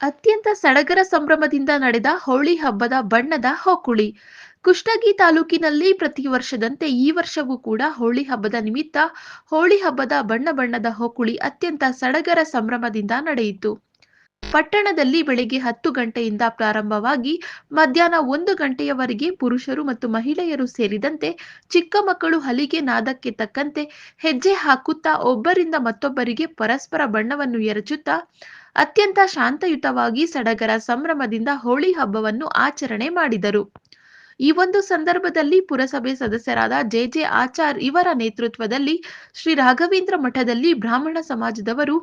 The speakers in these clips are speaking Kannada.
ಅತ್ಯಂತ ಸಡಗರ ಸಂಭ್ರಮದಿಂದ ನಡೆದ ಹೋಳಿ ಹಬ್ಬದ ಬಣ್ಣದ ಹೋಕುಳಿ. ಕುಷ್ಟಗಿ ತಾಲೂಕಿನಲ್ಲಿ ಪ್ರತಿ ವರ್ಷದಂತೆ ಈ ವರ್ಷವೂ ಕೂಡ ಹೋಳಿ ಹಬ್ಬದ ನಿಮಿತ್ತ ಹೋಳಿ ಹಬ್ಬದ ಬಣ್ಣ ಬಣ್ಣದ ಹೊಕುಳಿ ಅತ್ಯಂತ ಸಡಗರ ಸಂಭ್ರಮದಿಂದ ನಡೆಯಿತು. ಪಟ್ಟಣದಲ್ಲಿ ಬೆಳಿಗ್ಗೆ ಹತ್ತು ಗಂಟೆಯಿಂದ ಪ್ರಾರಂಭವಾಗಿ ಮಧ್ಯಾಹ್ನ ಒಂದು ಗಂಟೆಯವರೆಗೆ ಪುರುಷರು ಮತ್ತು ಮಹಿಳೆಯರು ಸೇರಿದಂತೆ ಚಿಕ್ಕ ಮಕ್ಕಳು ಹಲಿಗೆ ನಾದಕ್ಕೆ ತಕ್ಕಂತೆ ಹೆಜ್ಜೆ ಹಾಕುತ್ತಾ ಒಬ್ಬರಿಂದ ಮತ್ತೊಬ್ಬರಿಗೆ ಪರಸ್ಪರ ಬಣ್ಣವನ್ನು ಎರಚುತ್ತಾ ಅತ್ಯಂತ ಶಾಂತಯುತವಾಗಿ ಸಡಗರ ಸಂಭ್ರಮದಿಂದ ಹೋಳಿ ಹಬ್ಬವನ್ನು ಆಚರಣೆ ಮಾಡಿದರು. ಈ ಒಂದು ಸಂದರ್ಭದಲ್ಲಿ ಪುರಸಭೆ ಸದಸ್ಯರಾದ ಜೆ ಜೆ ಆಚಾರ್ ಇವರ ನೇತೃತ್ವದಲ್ಲಿ ಶ್ರೀ ರಾಘವೇಂದ್ರ ಮಠದಲ್ಲಿ ಬ್ರಾಹ್ಮಣ ಸಮಾಜದವರು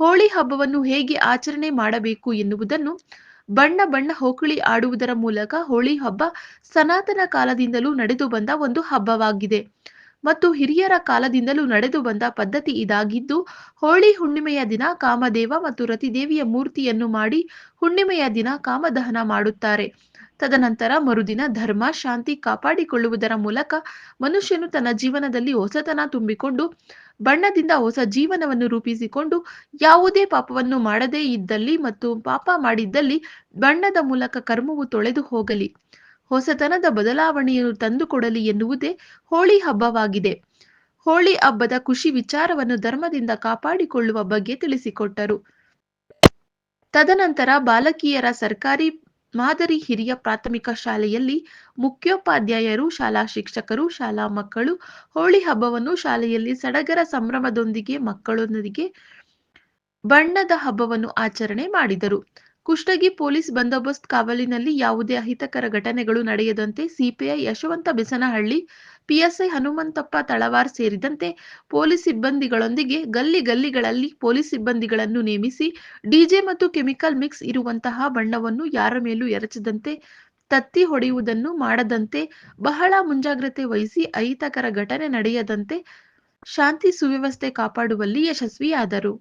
ಹೋಳಿ ಹಬ್ಬವನ್ನು ಹೇಗೆ ಆಚರಣೆ ಮಾಡಬೇಕು ಎನ್ನುವುದನ್ನು ಬಣ್ಣ ಬಣ್ಣ ಹೋಕಳಿ ಆಡುವುದರ ಮೂಲಕ ಹೋಳಿ ಹಬ್ಬ ಸನಾತನ ಕಾಲದಿಂದಲೂ ನಡೆದು ಬಂದ ಒಂದು ಹಬ್ಬವಾಗಿದೆ. ಮತ್ತು ಹಿರಿಯರ ಕಾಲದಿಂದಲೂ ನಡೆದು ಬಂದ ಪದ್ಧತಿ ಇದಾಗಿದ್ದು, ಹೋಳಿ ಹುಣ್ಣಿಮೆಯ ದಿನ ಕಾಮದೇವ ಮತ್ತು ರತಿದೇವಿಯ ಮೂರ್ತಿಯನ್ನು ಮಾಡಿ ಹುಣ್ಣಿಮೆಯ ದಿನ ಕಾಮದಹನ ಮಾಡುತ್ತಾರೆ. ತದನಂತರ ಮರುದಿನ ಧರ್ಮ, ಶಾಂತಿ ಕಾಪಾಡಿಕೊಳ್ಳುವುದರ ಮೂಲಕ ಮನುಷ್ಯನು ತನ್ನ ಜೀವನದಲ್ಲಿ ಹೊಸತನ ತುಂಬಿಕೊಂಡು, ಬಣ್ಣದಿಂದ ಹೊಸ ಜೀವನವನ್ನು ರೂಪಿಸಿಕೊಂಡು ಯಾವುದೇ ಪಾಪವನ್ನು ಮಾಡದೇ ಇದ್ದಲ್ಲಿ ಮತ್ತು ಪಾಪ ಮಾಡಿದ್ದಲ್ಲಿ ಬಣ್ಣದ ಮೂಲಕ ಕರ್ಮವು ತೊಳೆದು ಹೋಗಲಿ. ಹೊಸತನದ ಬದಲಾವಣೆಯನ್ನು ತಂದುಕೊಡಲಿ ಎನ್ನುವುದೇ ಹೋಳಿ ಹಬ್ಬವಾಗಿದೆ. ಹೋಳಿ ಹಬ್ಬದ ಖುಷಿ ವಿಚಾರವನ್ನು ಧರ್ಮದಿಂದ ಕಾಪಾಡಿಕೊಳ್ಳುವ ಬಗ್ಗೆ ತಿಳಿಸಿಕೊಟ್ಟರು. ತದನಂತರ ಬಾಲಕಿಯರ ಸರ್ಕಾರಿ ಮಾದರಿ ಹಿರಿಯ ಪ್ರಾಥಮಿಕ ಶಾಲೆಯಲ್ಲಿ ಮುಖ್ಯೋಪಾಧ್ಯಾಯರು, ಶಾಲಾ ಶಿಕ್ಷಕರು, ಶಾಲಾ ಮಕ್ಕಳು ಹೋಳಿ ಹಬ್ಬವನ್ನು ಶಾಲೆಯಲ್ಲಿ ಸಡಗರ ಸಂಭ್ರಮದೊಂದಿಗೆ ಮಕ್ಕಳೊಂದಿಗೆ ಬಣ್ಣದ ಹಬ್ಬವನ್ನು ಆಚರಣೆ ಮಾಡಿದರು. ಕುಷ್ಟಗಿ ಪೊಲೀಸ್ ಬಂದೋಬಸ್ತ್ ಕಾವಲಿನಲ್ಲಿ ಯಾವುದೇ ಅಹಿತಕರ ಘಟನೆಗಳು ನಡೆಯದಂತೆ ಸಿಪಿಐ ಯಶವಂತ ಬಿಸನಹಳ್ಳಿ, ಪಿಎಸ್ಐ ಹನುಮಂತಪ್ಪ ತಳವಾರ್ ಸೇರಿದಂತೆ ಪೊಲೀಸ್ ಸಿಬ್ಬಂದಿಗಳೊಂದಿಗೆ ಗಲ್ಲಿ ಗಲ್ಲಿಗಳಲ್ಲಿ ಪೊಲೀಸ್ ಸಿಬ್ಬಂದಿಗಳನ್ನು ನೇಮಿಸಿ, ಡಿಜೆ ಮತ್ತು ಕೆಮಿಕಲ್ ಮಿಕ್ಸ್ ಇರುವಂತಹ ಬಣ್ಣವನ್ನು ಯಾರ ಮೇಲೂ ಎರಚದಂತೆ, ತತ್ತಿ ಹೊಡೆಯುವುದನ್ನು ಮಾಡದಂತೆ, ಬಹಳ ಮುಂಜಾಗ್ರತೆ ವಹಿಸಿ ಅಹಿತಕರ ಘಟನೆ ನಡೆಯದಂತೆ, ಶಾಂತಿ ಸುವ್ಯವಸ್ಥೆ ಕಾಪಾಡುವಲ್ಲಿ ಯಶಸ್ವಿಯಾದರು.